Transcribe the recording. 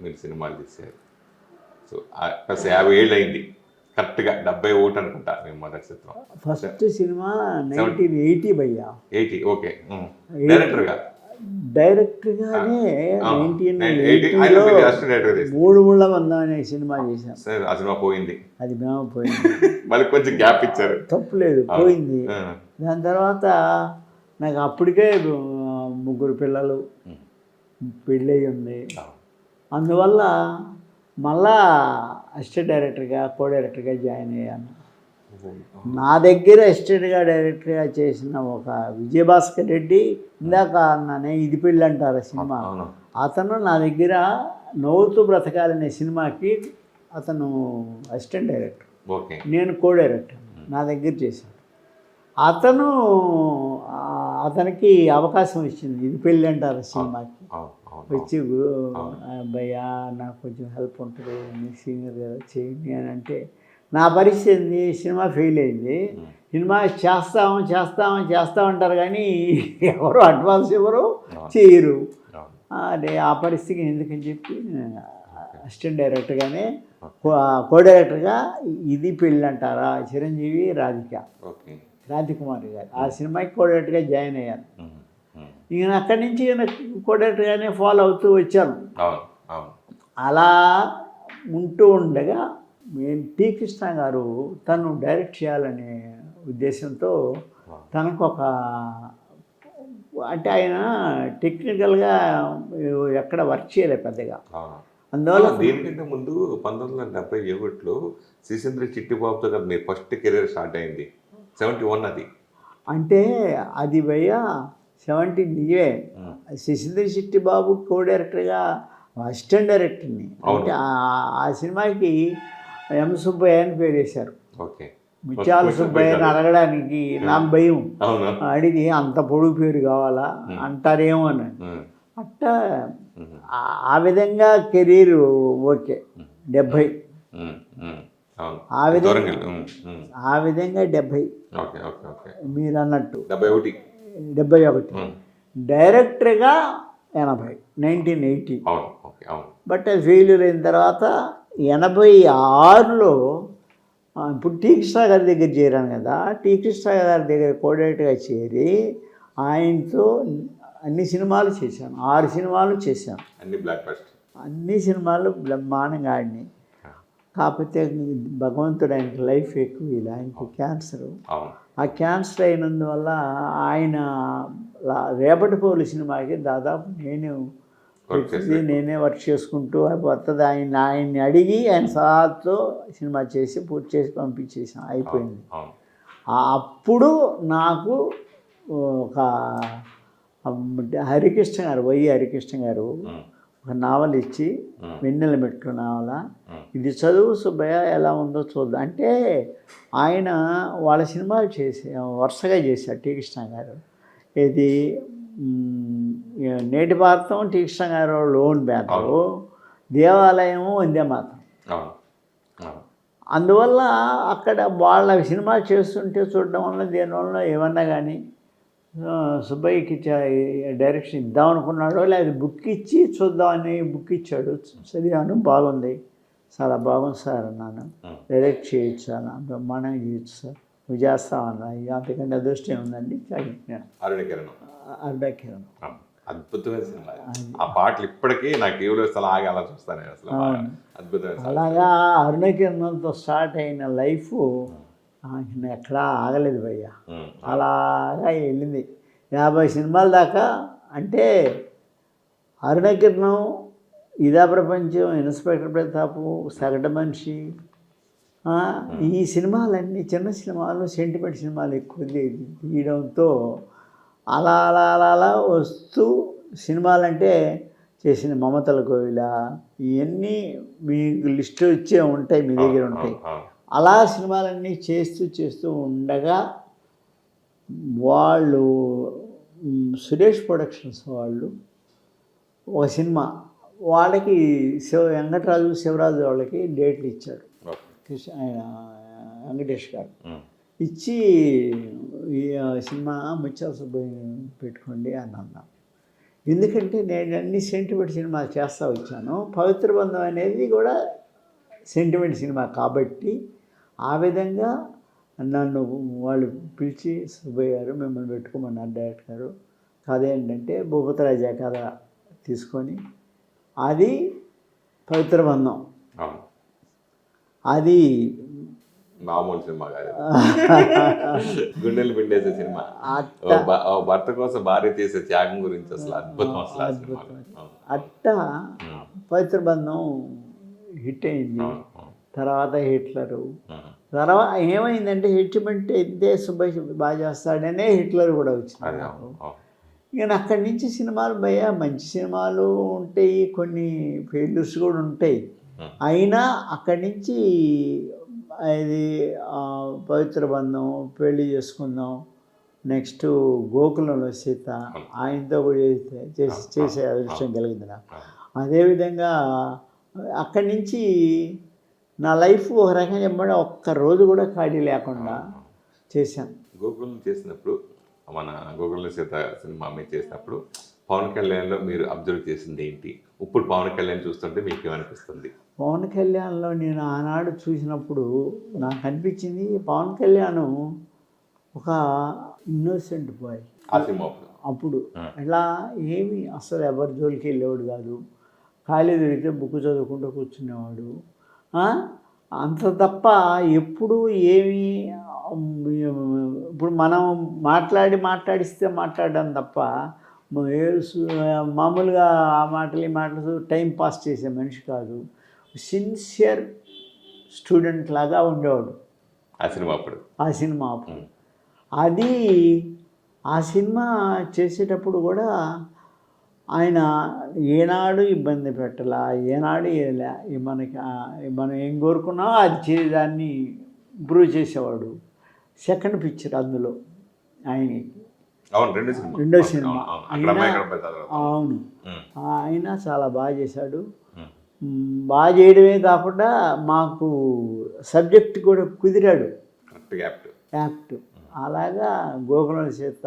మీరు సినిమాలు తీశారు సో ప్లస్ యాభై ఏళ్ళు అయింది కరెక్ట్గా డెబ్బై ఒకటి అనుకుంటా మీ మొదటి చిత్రం. ఫస్ట్ సినిమా నైన్టీన్ ఎయిటీ భయ్యా. Eighty okay. డైరెక్టర్గా? డైరెక్ట్గానే నైన్టీన్ మూడు ముళ్ళ బంధం అనే సినిమా చేశాం. ఆ సినిమా పోయింది. అది మేము పోయింది. మళ్ళీ కొంచెం గ్యాప్ ఇచ్చారు. తప్పులేదు పోయింది. దాని తర్వాత నాకు అప్పటికే ముగ్గురు పిల్లలు పెళ్ళయి ఉంది. అందువల్ల మళ్ళా అసిస్టెంట్ డైరెక్టర్గా కో డైరెక్టర్గా జాయిన్ అయ్యాను. నా దగ్గర అసిస్టెంట్గా డైరెక్టర్గా చేసిన ఒక విజయభాస్కర్ రెడ్డి ఇందాక అన్నానే ఇది పెళ్ళి అంటారు సినిమా. అతను నా దగ్గర నవ్వుతూ బ్రతకాలనే సినిమాకి అతను అసిస్టెంట్ డైరెక్టర్ నేను కో డైరెక్టర్ నా దగ్గర చేశాను. అతను అతనికి అవకాశం ఇచ్చింది ఇది పెళ్ళి అంటారు సినిమాకి. వచ్చి భయ్యా నాకు కొంచెం హెల్ప్ ఉంటుంది మీ సీనియర్ కదా చేయండి అని అంటే నా పరిస్థితి ఏంది? సినిమా ఫెయిల్ అయింది. సినిమా చేస్తాము చేస్తాము చేస్తామంటారు కానీ ఎవరు అడ్వాన్స్ ఎవరు చేయరు. అదే ఆ పరిస్థితికి ఎందుకని చెప్పి అసిస్టెంట్ డైరెక్టర్గానే కో డైరెక్టర్గా ఇది పెళ్ళి అంటారా చిరంజీవి రాధిక. రాధికుమారి గారు. ఆ సినిమాకి కో డైరెక్టర్గా జాయిన్ అయ్యాను ఇక అక్కడి నుంచి కో డైరెక్టర్గానే ఫాలో అవుతూ వచ్చాను. అలా ఉంటూ ఉండగా మేము టీ కృష్ణ గారు తను డైరెక్ట్ చేయాలనే ఉద్దేశంతో తనకు ఒక అంటే ఆయన టెక్నికల్గా ఎక్కడ వర్క్ చేయలేదు పెద్దగా. అందువల్ల దీనికంటే ముందు పంతొమ్మిది వందల డెబ్బై ఒకటిలో శ్రీచంద్ర చిట్టిబాబుతో కదా మీ ఫస్ట్ కెరీర్ స్టార్ట్ అయింది. సెవెంటీ వన్ అది. అంటే అది భయ్య సెవెంటీ నిజే ఉమ్. శశిధర్ శెట్టి బాబు కో డైరెక్టర్గా అసిస్టెంట్ డైరెక్టర్ని. అంటే ఆ- సినిమాకి ఎం సుబ్బయ్య అని పేరు వేశారు. ముత్యాల సుబ్బయ్యని అడగడానికి నాకు భయం. అడిగి అంత పొడుగు పేరు కావాలా? అంటారేమో అని. అట్ట ఆ- విధంగా కెరీర్ ఓకే. డెబ్భై. ఆ విధంగా. ఆ విధంగా డెబ్భై. మీరు అన్నట్టు డెబ్బై ఒకటి. డెబ్భై ఒకటి. డైరెక్టర్గా ఎనభై నైన్టీన్ ఎయిటీ. బట్ అది ఫెయిల్యూర్ అయిన తర్వాత ఎనభై ఆరులో ఇప్పుడు టీ. కృష్ణ గారి దగ్గర చేరాను కదా టీ. కృష్ణ గారి దగ్గర కోఆర్డినేటర్గా చేరి ఆయనతో అన్ని సినిమాలు చేశాను ఆరు సినిమాలు చేశాను. అన్ని బ్లాక్ అన్ని సినిమాలు బ్రహ్మాండంగా ఆడినాయి. కాకపోతే భగవంతుడు ఆయనకి లైఫ్ ఎక్కువ ఇలా ఆయనకి క్యాన్సర్ ఆ క్యాన్సర్ అయినందువల్ల ఆయన రేపటి పౌలు సినిమాకి దాదాపు నేను నేనే వర్క్ చేసుకుంటూ వస్తుంది ఆయన ఆయన్ని అడిగి ఆయన సహాతో సినిమా చేసి పూర్తి చేసి పంపించేసాం. అయిపోయింది. అప్పుడు నాకు ఒక హరికృష్ణ గారు వై హరికృష్ణ గారు ఒక నావల్ ఇచ్చి వెన్నెల మెట్టు నావల. ఇది చదువు సుబ్బయ్య ఎలా ఉందో చూద్దాం. అంటే ఆయన వాళ్ళ సినిమాలు చేసే వరుసగా చేశారు టీ కృష్ణ గారు. ఇది నేటి భారతం టీ కృష్ణ గారు లోన్ బ్యానరు. దేవాలయము వందే మాత్రం అందువల్ల అక్కడ వాళ్ళ సినిమా చేస్తుంటే చూడడం వల్ల దేనివల్ల ఏమన్నా కానీ సుబ్బయ్యకి డైరెక్షన్ ఇద్దాం అనుకున్నాడో లేదా బుక్ ఇచ్చి చూద్దామని బుక్ ఇచ్చాడు చదివాను బాగుంది. చాలా బాగుంది సార్ అన్నాను. డైరెక్ట్ చేయొచ్చు అన్న బ్రహ్మాండంగా చేయొచ్చు సార్. నువ్వు చేస్తావన్నా ఇక అంతకంటే అదృష్టం ఉందండి అరుణకిరణం. అద్భుతమైన సినిమా ఆ పాటలు ఇప్పటికీ నాకు ఏవులో అసలు ఆగి అలా చూస్తాను అసలు. అద్భుతమైన. అలాగా అరుణకిరణంతో స్టార్ట్ అయిన లైఫ్ ఎక్కడా ఆగలేదు భయ్యా. అలాగా వెళ్ళింది. యాభై సినిమాల దాకా అంటే అరుణకిరణం ఇదా ప్రపంచం ఇన్స్పెక్టర్ ప్రతాపు సగటు మనిషి ఈ సినిమాలన్నీ చిన్న సినిమాలు సెంటిమెంట్ సినిమాలు ఎక్కువ తీయడంతో అలా అలా అలా అలా వస్తూ సినిమాలంటే చేసిన మమతల కోవిల ఇవన్నీ మీకు లిస్ట్ వచ్చే ఉంటాయి మీ దగ్గర ఉంటాయి. అలా సినిమాలన్నీ చేస్తూ చేస్తూ ఉండగా వాళ్ళు సురేష్ ప్రొడక్షన్స్ వాళ్ళు ఒక సినిమా వాళ్ళకి శివ వెంకటరాజు శివరాజు వాళ్ళకి డేట్లు ఇచ్చాడు. కృష్ణ ఆయన వెంకటేష్ గారు. ఇచ్చి ఈ సినిమా ముత్యాల సుబ్బయ్య పెట్టుకోండి అని అన్నాం. ఎందుకంటే నేను అన్ని సెంటిమెంట్ సినిమాలు చేస్తూ వచ్చాను. పవిత్ర బంధం అనేది కూడా సెంటిమెంట్ సినిమా కాబట్టి ఆ విధంగా నన్ను వాళ్ళు పిలిచి సుబ్బయ్య గారు మిమ్మల్ని పెట్టుకోమన్నారు డైరెక్టర్ గారు. కథ ఏంటంటే భూపతి రాజా కథ తీసుకొని అది పవిత్ర బంధం. అది మామూలు సినిమా కాదు. గుండెలు పిండేసే సినిమా. భర్త కోసం భార్య చేసే త్యాగం గురించి అసలు అద్భుతం అసలు. అట్ట పవిత్ర బంధం హిట్ అయింది. తర్వాత హిట్లరు. తర్వాత ఏమైందంటే హిట్మెంట్ ఇదే సుబ్బయ్య బాగా చేస్తాడనే హిట్లర్ కూడా అది వచ్చింది. ఇక అక్కడి నుంచి సినిమాలు భయ మంచి సినిమాలు ఉంటాయి కొన్ని ఫెయిల్యూర్స్ కూడా ఉంటాయి. అయినా అక్కడి నుంచి ఇది ఆ, పవిత్ర బంధం పెళ్ళి చేసుకుందాం నెక్స్ట్ గోకులంలో సీత ఆయనతో కూడా చేసి చేసే అదృష్టం కలిగింది నాకు అదేవిధంగా అక్కడి నుంచి నా లైఫ్ ఒక రకంగా చెప్పండి ఒక్క రోజు కూడా ఖాళీ లేకుండా చేశాను. గోకులం చేసినప్పుడు మన గోకులం సీత సినిమా మీరు చేసినప్పుడు పవన్ కళ్యాణ్లో మీరు అబ్జర్వ్ చేసింది ఏంటి? ఇప్పుడు పవన్ కళ్యాణ్ చూస్తుంటే మీకు ఏమనిపిస్తుంది? పవన్ కళ్యాణ్లో నేను ఆనాడు చూసినప్పుడు నాకు అనిపించింది పవన్ కళ్యాణ్ ఒక ఇన్నోసెంట్ బాయ్ అప్పుడు. ఎలా ఏమి అసలు ఎవరి జోలికి వెళ్ళేవాడు కాదు. ఖాళీ దొరికితే బుక్ చదువుకుంటూ కూర్చునేవాడు? అంత తప్ప ఎప్పుడు ఏమి ఇప్పుడు మనం మాట్లాడి మాట్లాడిస్తే మాట్లాడడం తప్ప మామూలుగా ఆ మాటలు ఈ మాటలు టైం పాస్ చేసే మనిషి కాదు. సిన్సియర్ స్టూడెంట్ లాగా ఉండేవాడు. ఆ సినిమా అప్పుడు. ఆ సినిమా అప్పుడు. అది ఆ సినిమా చేసేటప్పుడు కూడా ఆయన ఏనాడు ఇబ్బంది పెట్టలా ఏనాడు మనకి మనం ఏం కోరుకున్నా అది చే దాన్ని ఇంప్రూవ్ చేసేవాడు. సెకండ్ పిక్చర్ అందులో అవును రెండు సినిమా. అవును, ఆయన చాలా బాగా చేశాడు. బాగా చేయడమే కాకుండా మాకు సబ్జెక్ట్ కూడా కుదిరాడు. యాప్ట్. అలాగా గోకులం సీత